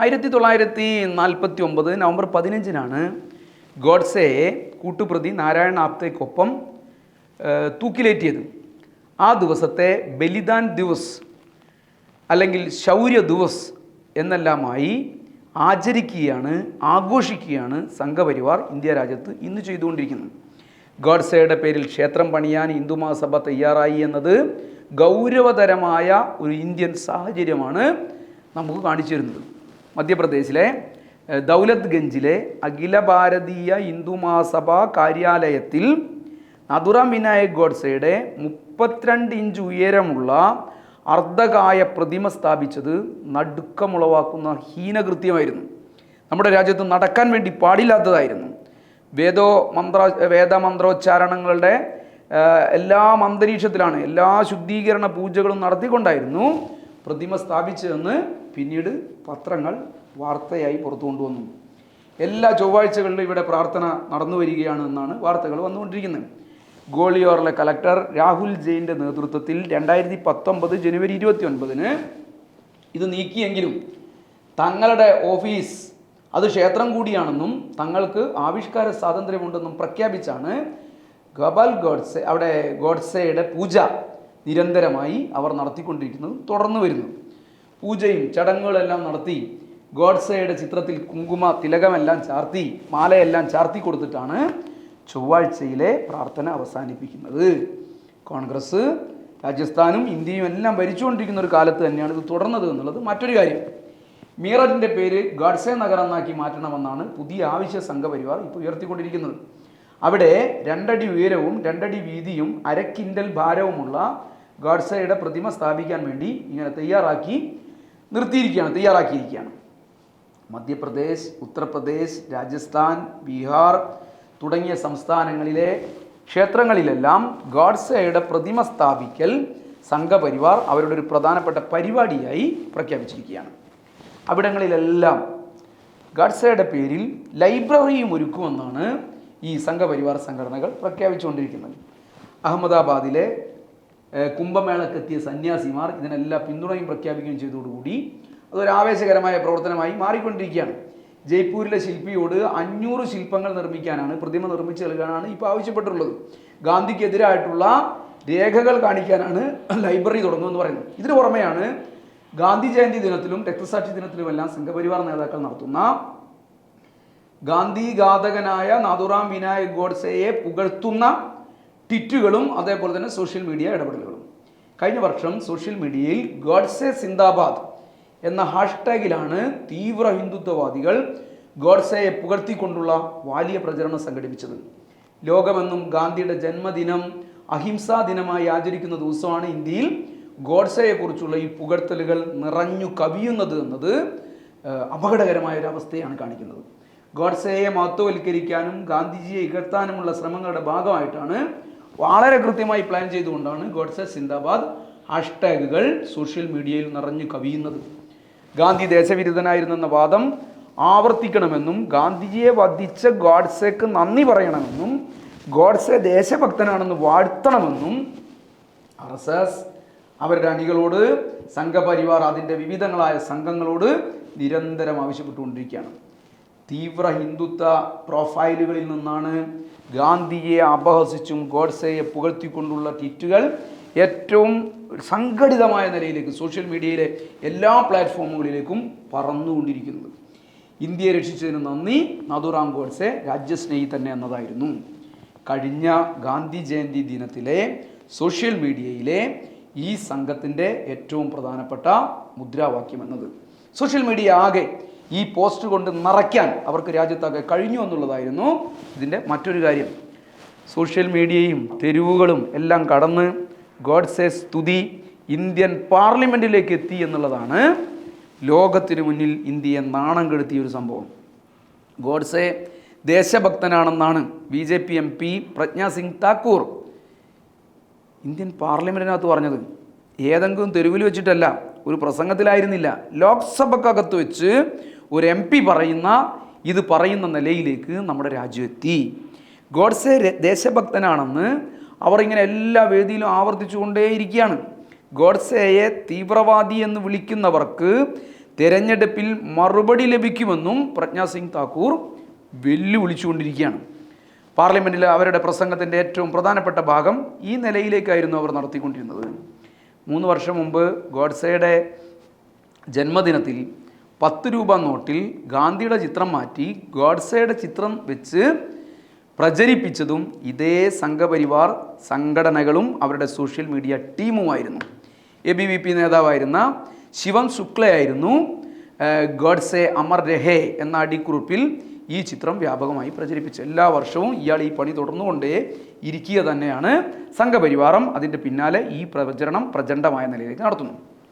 ആയിരത്തി തൊള്ളായിരത്തി നാൽപ്പത്തി ഒമ്പത് നവംബർ പതിനഞ്ചിനാണ് ഗോഡ്സെയെ കൂട്ടുപ്രതി നാരായണ ആപ്തയ്ക്കൊപ്പം തൂക്കിലേറ്റിയത്. ആ ദിവസത്തെ ബലിദാൻ ദിവസ് അല്ലെങ്കിൽ ശൗര്യ ദിവസ് എന്നെല്ലാമായി ആചരിക്കുകയാണ് ആഘോഷിക്കുകയാണ് സംഘപരിവാർ ഇന്ത്യ രാജ്യത്ത് ഇന്ന് ചെയ്തുകൊണ്ടിരിക്കുന്നത്. ഗോഡ്സയുടെ പേരിൽ ക്ഷേത്രം പണിയാൻ ഹിന്ദു മഹാസഭ തയ്യാറായി എന്നത് ഗൗരവതരമായ ഒരു ഇന്ത്യൻ സാഹചര്യമാണ് നമുക്ക് കാണിച്ചു തരുന്നത്. മധ്യപ്രദേശിലെ ദൗലത് ഗഞ്ചിലെ അഖില ഭാരതീയ ഹിന്ദു മഹാസഭ കാര്യാലയത്തിൽ നദുറ വിനായക് ഗോഡ്സയുടെ മുപ്പത്തിരണ്ട് ഇഞ്ച് ഉയരമുള്ള അർദ്ധകായ പ്രതിമ സ്ഥാപിച്ചത് നടുക്കമുളവാക്കുന്ന ഹീനകൃത്യമായിരുന്നു. നമ്മുടെ രാജ്യത്ത് നടക്കാൻ വേണ്ടി പാടില്ലാത്തതായിരുന്നു. വേദോ മന്ത്ര വേദമന്ത്രോച്ചാരണങ്ങളുടെ എല്ലാ അന്തരീക്ഷത്തിലാണ് എല്ലാ ശുദ്ധീകരണ പൂജകളും നടത്തിക്കൊണ്ടായിരുന്നു പ്രതിമ സ്ഥാപിച്ചതെന്ന് പിന്നീട് പത്രങ്ങൾ വാർത്തയായി പുറത്തു കൊണ്ടുവന്നു. എല്ലാ ചൊവ്വാഴ്ചകളിലും ഇവിടെ പ്രാർത്ഥന നടന്നു വരികയാണ് എന്നാണ് വാർത്തകൾ വന്നുകൊണ്ടിരിക്കുന്നത്. ഗോളിയോറിലെ കലക്ടർ രാഹുൽ ജെയിന്റെ നേതൃത്വത്തിൽ രണ്ടായിരത്തി പത്തൊമ്പത് ജനുവരി ഇരുപത്തി ഒൻപതിന് ഇത് നീക്കിയെങ്കിലും തങ്ങളുടെ ഓഫീസ് അത് ക്ഷേത്രം കൂടിയാണെന്നും തങ്ങൾക്ക് ആവിഷ്കാര സ്വാതന്ത്ര്യമുണ്ടെന്നും പ്രഖ്യാപിച്ചാണ് ഗോപാൽ ഗോഡ്സെ അവിടെ ഗോഡ്സെയുടെ പൂജ നിരന്തരമായി അവർ നടത്തിക്കൊണ്ടിരിക്കുന്നത് തുടർന്നു വരുന്നു പൂജയും ചടങ്ങുകളെല്ലാം നടത്തി ഗോഡ്സയുടെ ചിത്രത്തിൽ കുങ്കുമ തിലകമെല്ലാം ചാർത്തി മാലയെല്ലാം ചാർത്തി കൊടുത്തിട്ടാണ് ചൊവ്വാഴ്ചയിലെ പ്രാർത്ഥന അവസാനിപ്പിക്കുന്നത്. കോൺഗ്രസ് രാജസ്ഥാനും ഇന്ത്യയും എല്ലാം ഭരിച്ചുകൊണ്ടിരിക്കുന്ന ഒരു കാലത്ത് തന്നെയാണ് ഇത് തുടർന്നത് എന്നുള്ളത് മറ്റൊരു കാര്യം. മീററ്റിന്റെ പേര് ഗഡ്സെ നഗരം എന്നാക്കി മാറ്റണമെന്നാണ് പുതിയ ആവശ്യ സംഘപരിവാർ ഇപ്പോൾ ഉയർത്തിക്കൊണ്ടിരിക്കുന്നത്. അവിടെ രണ്ടടി ഉയരവും രണ്ടടി വീതിയും അരക്കിന്റൽ ഭാരവുമുള്ള ഗഡ്സയുടെ പ്രതിമ സ്ഥാപിക്കാൻ വേണ്ടി ഇങ്ങനെ തയ്യാറാക്കി നിർത്തിയിരിക്കുകയാണ് തയ്യാറാക്കിയിരിക്കുകയാണ്. മധ്യപ്രദേശ് ഉത്തർപ്രദേശ് രാജസ്ഥാൻ ബീഹാർ തുടങ്ങിയ സംസ്ഥാനങ്ങളിലെ ക്ഷേത്രങ്ങളിലെല്ലാം ഗോഡ്സയുടെ പ്രതിമ സ്ഥാപിക്കൽ സംഘപരിവാർ അവരുടെ ഒരു പ്രധാനപ്പെട്ട പരിപാടിയായി പ്രഖ്യാപിച്ചിരിക്കുകയാണ്. അവിടങ്ങളിലെല്ലാം ഗഡ്സയുടെ പേരിൽ ലൈബ്രറിയും ഒരുക്കുമെന്നാണ് ഈ സംഘപരിവാർ സംഘടനകൾ പ്രഖ്യാപിച്ചുകൊണ്ടിരിക്കുന്നത്. അഹമ്മദാബാദിലെ കുംഭമേളക്കെത്തിയ സന്യാസിമാർ ഇതിനെല്ലാം പിന്തുണയും പ്രഖ്യാപിക്കുകയും ചെയ്തതോടുകൂടി അതൊരു ആവേശകരമായ പ്രവർത്തനമായി മാറിക്കൊണ്ടിരിക്കുകയാണ്. ജയ്പൂരിലെ ശില്പിയോട് അഞ്ഞൂറ് ശില്പങ്ങൾ നിർമ്മിക്കാനാണ് പ്രതിമ നിർമ്മിച്ചു നൽകാനാണ് ഇപ്പോൾ ആവശ്യപ്പെട്ടിട്ടുള്ളത്. ഗാന്ധിക്കെതിരായിട്ടുള്ള രേഖകൾ കാണിക്കാനാണ് ലൈബ്രറി തുടങ്ങുമെന്ന് പറയുന്നത്. ഇതിനു പുറമെയാണ് ഗാന്ധി ജയന്തി ദിനത്തിലും രക്തസാക്ഷി ദിനത്തിലുമെല്ലാം സംഘപരിവാർ നേതാക്കൾ നടത്തുന്ന ഗാന്ധി ഘാതകനായ നാഥുറാം വിനായക് ഗോഡ്സെയെ പുകഴ്ത്തുന്ന ട്വിറ്റുകളും അതേപോലെ തന്നെ സോഷ്യൽ മീഡിയ ഇടപെടലുകളും. കഴിഞ്ഞ വർഷം സോഷ്യൽ മീഡിയയിൽ ഗോഡ്സെ സിന്ദാബാദ് എന്ന ഹാഷ്ടാഗിലാണ് തീവ്ര ഹിന്ദുത്വവാദികൾ ഗോഡ്സെയെ പുകഴ്ത്തിക്കൊണ്ടുള്ള വലിയ പ്രചരണം സംഘടിപ്പിച്ചത്. ലോകമെന്നും ഗാന്ധിയുടെ ജന്മദിനം അഹിംസാ ദിനമായി ആചരിക്കുന്ന ദിവസമാണ് ഇന്ത്യയിൽ ഗോഡ്സെയെക്കുറിച്ചുള്ള ഈ പുകഴ്ത്തലുകൾ നിറഞ്ഞു കവിയുന്നത് എന്നത് അപകടകരമായ ഒരു അവസ്ഥയാണ് കാണിക്കുന്നത്. ഗോഡ്സെയെ മഹത്വവൽക്കരിക്കാനും ഗാന്ധിജിയെ ഇകഴ്ത്താനുമുള്ള ശ്രമങ്ങളുടെ ഭാഗമായിട്ടാണ് വളരെ കൃത്യമായി പ്ലാൻ ചെയ്തുകൊണ്ടാണ് ഗോഡ്സെ സിന്ദാബാദ് ഹാഷ്ടാഗുകൾ സോഷ്യൽ മീഡിയയിൽ നിറഞ്ഞു കവിയുന്നത്. ഗാന്ധി ദേശവിരുദ്ധനായിരുന്നെന്ന വാദം ആവർത്തിക്കണമെന്നും ഗാന്ധിജിയെ വധിച്ച ഗോഡ്സെക്ക് നന്ദി പറയണമെന്നും ഗോഡ്സെ ദേശഭക്തനാണെന്ന് വാഴ്ത്തണമെന്നും ആർ എസ് എസ് അവരുടെ അണികളോട് സംഘപരിവാർ അതിന്റെ വിവിധങ്ങളായ സംഘങ്ങളോട് നിരന്തരം ആവശ്യപ്പെട്ടുകൊണ്ടിരിക്കുകയാണ്. തീവ്ര ഹിന്ദുത്വ പ്രൊഫൈലുകളിൽ നിന്നാണ് ഗാന്ധിയെ അപഹസിച്ചും ഗോഡ്സെയെ പുകഴ്ത്തിക്കൊണ്ടുള്ള ട്വീറ്റുകൾ ഏറ്റവും സംഘടിതമായ നിലയിലേക്ക് സോഷ്യൽ മീഡിയയിലെ എല്ലാ പ്ലാറ്റ്ഫോമുകളിലേക്കും പറന്നുകൊണ്ടിരിക്കുന്നത്. ഇന്ത്യയെ രക്ഷിച്ചതിന് നന്ദി. നദുറാം ഗോഡ്സെ രാജ്യസ്നേഹി തന്നെ എന്നതായിരുന്നു. കഴിഞ്ഞ ഗാന്ധി ജയന്തി ദിനത്തിലെ സോഷ്യൽ മീഡിയയിലെ ഈ സംഘത്തിന്റെ ഏറ്റവും പ്രധാനപ്പെട്ട മുദ്രാവാക്യം എന്നത്. സോഷ്യൽ മീഡിയ ആകെ ഈ പോസ്റ്റ് കൊണ്ട് നിറയ്ക്കാൻ അവർക്ക് രാജ്യത്താകെ കഴിഞ്ഞു എന്നുള്ളതായിരുന്നു ഇതിന്റെ മറ്റൊരു കാര്യം. സോഷ്യൽ മീഡിയയും തെരുവുകളും എല്ലാം കടന്ന് ഗോഡ്സെ സ്തുതി ഇന്ത്യൻ പാർലമെന്റിലേക്ക് എത്തി എന്നുള്ളതാണ് ലോകത്തിനു മുന്നിൽ ഇന്ത്യയെ നാണം കെടുത്തിയ ഒരു സംഭവം. Godse ദേശഭക്തനാണെന്നാണ് B J P M P Pragya Singh Thakur Indian പാർലമെന്റിനകത്ത് പറഞ്ഞത്. ഏതെങ്കിലും തെരുവിൽ വെച്ചിട്ടല്ല ഒരു പ്രസംഗത്തിലായിരുന്നില്ല. ലോക്സഭക്കകത്ത് വെച്ച് ഒരു എം പി പറയുന്ന ഇത് പറയുന്ന നിലയിലേക്ക് നമ്മുടെ രാജ്യം എത്തി. ഗോഡ്സെ ദേശഭക്തനാണെന്ന് അവർ ഇങ്ങനെ എല്ലാ വേദിയിലും ആവർത്തിച്ചുകൊണ്ടേയിരിക്കുകയാണ്. ഗോഡ്സെയെ തീവ്രവാദി എന്ന് വിളിക്കുന്നവർക്ക് തിരഞ്ഞെടുപ്പിൽ മറുപടി ലഭിക്കുമെന്നും പ്രജ്ഞാ സിംഗ് താക്കൂർ വെല്ലുവിളിച്ചുകൊണ്ടിരിക്കുകയാണ്. പാർലമെന്റിൽ അവരുടെ പ്രസംഗത്തിന്റെ ഏറ്റവും പ്രധാനപ്പെട്ട ഭാഗം ഈ നിലയിലേക്കായിരുന്നു അവർ നടത്തിക്കൊണ്ടിരുന്നത്. മൂന്ന് വർഷം മുമ്പ് ഗോഡ്സയുടെ ജന്മദിനത്തിൽ പത്ത് രൂപ നോട്ടിൽ ഗാന്ധിയുടെ ചിത്രം മാറ്റി ഗോഡ്സയുടെ ചിത്രം വെച്ച് പ്രചരിപ്പിച്ചതും ഇതേ സംഘപരിവാർ സംഘടനകളും അവരുടെ സോഷ്യൽ മീഡിയ ടീമുമായിരുന്നു. എ ബി വി പി നേതാവായിരുന്ന ശിവം ശുക്ലയായിരുന്നു ഗോഡ്സെ അമർ രഹേ എന്ന അടിക്കുറിപ്പിൽ ഈ ചിത്രം വ്യാപകമായി പ്രചരിപ്പിച്ചു എല്ലാ വർഷവും ഇയാൾ ഈ പണി തുടർന്നുകൊണ്ടേ ഇരിക്കുക തന്നെയാണ് സംഘപരിവാറും അതിന്റെ പിന്നാലെ ഈ പ്രചരണം പ്രചണ്ഡമായ നിലയിലേക്ക് നടത്തുന്നു.